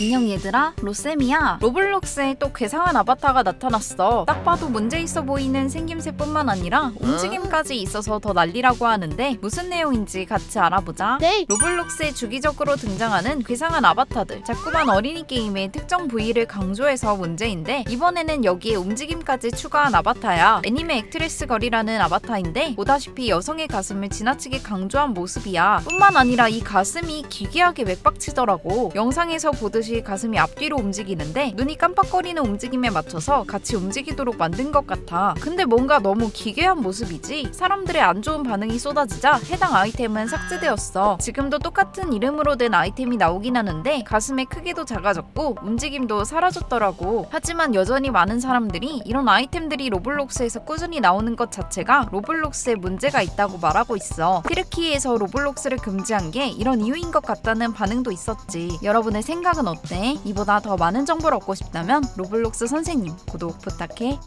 안녕 얘들아. 로쌤이야. 로블록스에 또 괴상한 아바타가 나타났어. 딱 봐도 문제 있어 보이는 생김새뿐만 아니라 움직임까지 있어서 더 난리라고 하는데 무슨 내용인지 같이 알아보자. 네. 로블록스에 주기적으로 등장하는 괴상한 아바타들. 자꾸만 어린이 게임의 특정 부위를 강조해서 문제인데 이번에는 여기에 움직임까지 추가한 아바타야. 애니메 액트레스 걸이라는 아바타인데 보다시피 여성의 가슴을 지나치게 강조한 모습이야. 뿐만 아니라 이 가슴이 기괴하게 맥박치더라고. 영상에서 보듯이 가슴이 앞뒤로 움직이는데 눈이 깜빡거리는 움직임에 맞춰서 같이 움직이도록 만든 것 같아. 근데 뭔가 너무 기괴한 모습이지? 사람들의 안 좋은 반응이 쏟아지자 해당 아이템은 삭제되었어. 지금도 똑같은 이름으로 된 아이템이 나오긴 하는데 가슴의 크기도 작아졌고 움직임도 사라졌더라고. 하지만 여전히 많은 사람들이 이런 아이템들이 로블록스에서 꾸준히 나오는 것 자체가 로블록스에 문제가 있다고 말하고 있어. 티르키에서 로블록스를 금지한 게 이런 이유인 것 같다는 반응도 있었지. 여러분의 생각은 어 때? 이보다 더 많은 정보를 얻고 싶다면 로블록스 선생님 구독 부탁해